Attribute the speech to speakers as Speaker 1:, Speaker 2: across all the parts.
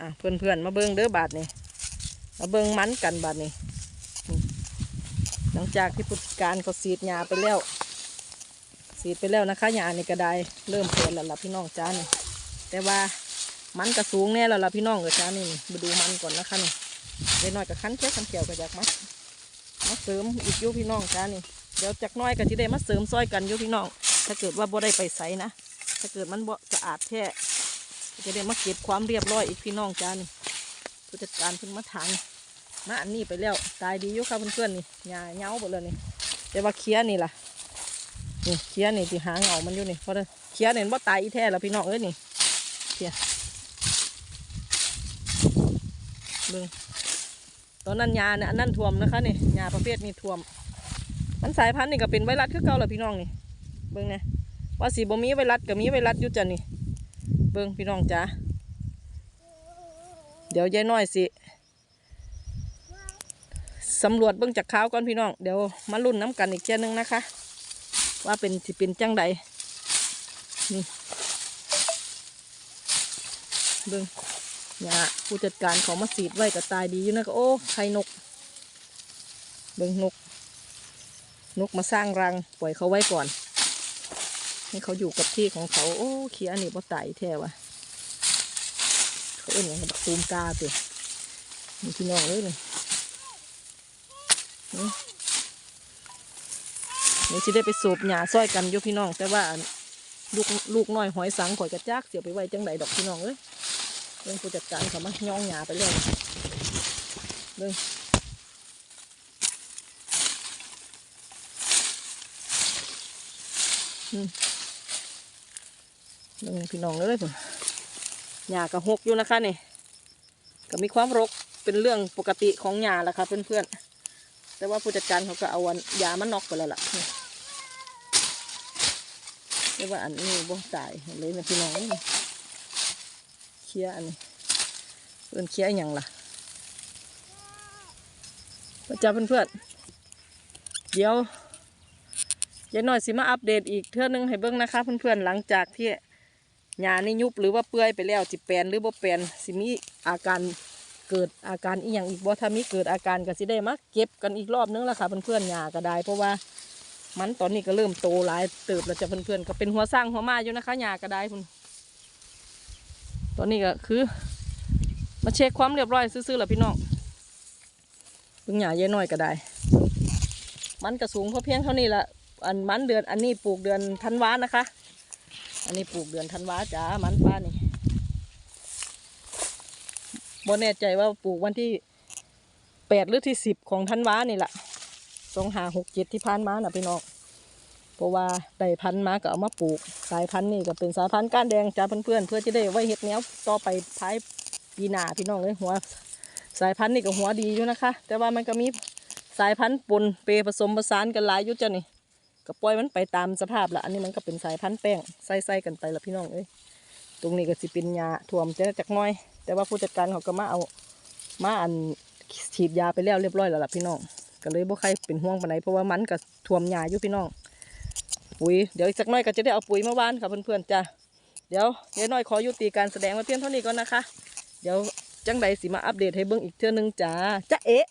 Speaker 1: อะเพื่อนๆมาเบิ้งเด้อบาทนี่มาเบิ้งมันกันบาทนี่หลังจากที่ผู้การเขาสีดยาไปแล้วสีดไปแล้วนะคะยานี่ก็ได้เริ่มเปิดแล้วล่ะพี่น้องจ้านี่แต่ว่ามันก็สูงแน่แล้วล่ะพี่น้องกับจ้านี่มาดูมันก่อนนะคะนี่เล็กน้อยกับคันเคี้ยวคันเขียวก็อยากมามาเสริมอีกยู่พี่น้องจ้านี่เดี๋ยวจากน้อยก็จะได้มาเสริมซอยกันยู่พี่น้อง ถ้าเกิดว่าบ่ได้ไปใสนะถ้าเกิดมันบ่สะอาดแท้ จะได้มาเก็บความเรียบร้อยอีกพี่น้องจ้านี่ผู้จัดการเพิ่งมาถางมาอันนี้ไปแล้วตายดีอยู่ครับเพื่อนๆนี่หญ้าเหงาหมดเลยนี่แต่ว่าเคี้ยนี่ล่ะนี่เคี้ยนี่ที่หาเหงามันอยู่นี่เพราะเคี้ยนี่ว่าตายอีแท้แล้วพี่น้องเอ้ยนี่เคี้ยเบิ่งตอนนั้นยาเนี่ยอันนั้นท่วมนะคะนี่ยาประเภทนี้ท่วม มันสายพันธุ์นี่ก็เป็นไวรัสคือเก่าแหละพี่น้องนี่เบิ่งเนี่ยว่าสีบ่มีไวรัสก็มีไวรัสอยู่จ้ะนี่ เบิ่งพี่น้องจ้าเดี๋ยวยายน้อยสิสำรวจเบิ่งจากข่าวก่อนพี่น้อง เดี๋ยวมาลุ้นน้ำกันอีกเที่ยหนึงนะคะ ว่าเป็นสิเป็นจังใดนี่เบิ่งเนี่ยผู้จัดการเขามาสีดไว้ก็ตายดีอยู่นะก็โอ้ไข่นก เบิ่งนก นกมาสร้างรังปล่อยเขาไว้ก่อน ให้เขาอยู่กับที่ของเขาโอ้เขียนี่บ่ไตแท้วะเขาเอ็นอย่างกับตูมกาเปนี่พี่น้องเลยนี่นี่นี่สิได้ไปสูบหญ้าซอยกันอยู่พี่น้อง แต่ว่าลูกลูกน้อยหอยสังข่อยกระจากเสียไปไว้จังใดดอกพี่น้องเอ้ยเรื่องผู้จัดการเขามาย่องหญ้าไปเลยเรื่องเบิ่ งพี่น้องเลยผมหญ้ากระหกอยู่นะคะนี่ก็มีความรกเป็นเรื่องปกติของหญ้าแหละค่ะเพื่อนๆ แต่ว่าผู้จัดการเขาก็เอาวันยามันนอกไปแล้วล่ะเรียกว่าอันนี้บ่ตายเลยนะพี่น้องเคลียอันนี้เพื่อนเคลียอย่างล่ะประจาเพื่อนๆเดี๋ยวยายน้อยสิมาอัปเดตอีกเทื่อนึงให้เบิ่งนะคะเพื่อนๆหลังจากที่ หญ้านี่ยุบหรือว่าเปื่อยไปแล้วจิแปลนหรือบ่แปลนสิมีอาการเกิดอาการอีหยังอีกบ่ถ้ามีเกิดอาการก็สิได้มาเก็บกันอีกรอบนึงล้วค่ะเพื่อนๆหญ้าก็ได้ เพราะว่ามันตอนนี้ก็เริ่มโตหลายเติบแล้วจ้ะเพื่อนๆก็เป็นหัวสร้างหัวมาอยู่นะคะหญ้าก็ได้พุ่นตอนนี้ก็คือ มาเช็คความเรียบร้อยซื่อๆแหละพี่น้องเพิ่งหญ้ายายน้อยก็ได้ มันก็สูงเพราะเพียงเท่านี้ละอันมันเดือนอันนี้ปลูกเดือนธันวานะคะ อันนี้ปลูกเดือนธันวาจ้ามันป้านี่บ่แน่ใจว่าปลูกวันที่แปดหรือที่สิบของธันวานี่แหละสองหาหกเจ็ดที่ผ่านมาน่ะพี่น้องเพราะว่าได้พันมาก็เอามาปลูกสายพันธุ์นี่ก็เป็นสายพันธุ์ก้านแดงจ้าเพื่อนๆเพื่อจะได้ไว้เห็ดแนวต่อไปท้ายปีหน้าพี่น้องเลยหัวสายพันธุ์นี่ก็หัวดีอยู่นะคะ แต่ว่ามันก็มีสายพันธุ์ปนเปผสมผสานกันหลายอยู่จ้ะนี่ ก็ปล่อยมันไปตามสภาพละอันนี้มันก็เป็นสายพันธุ์แป้งใส่ๆกันไปละพี่น้องเอ้ยตรงนี้ก็สิเป็นยาถ่วมจะจักน้อย แต่ว่าผู้จัดการเขาก็มาเอามาอันฉีดยาไปแล้วเรียบร้อยแล้วล่ะพี่น้องก็เลยบ่ใครเป็นห่วงปานใดเพราะว่ามันก็ถ่วมยาอยู่พี่น้องปุ๋ยเดี๋ยวอีกสักน้อยก็จะได้เอาปุ๋ยมาวานค่ะเพื่อนๆจ้ะเดี๋ยวเดี๋ยวน้อยขอยุติการแสดงไว้เพียงเท่านี้ก่อนนะคะ เดี๋ยวจังใดสิมาอัปเดตให้เบิ่งอีกเทื่อนึงจ้าจ้าเอ๊ะ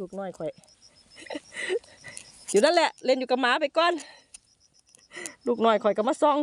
Speaker 1: ลูกน้อยข่อย อยู่นั่นแหละ เล่นอยู่กับหมาไปก่อน ลูกหน่อยคอยก็มาซ่อง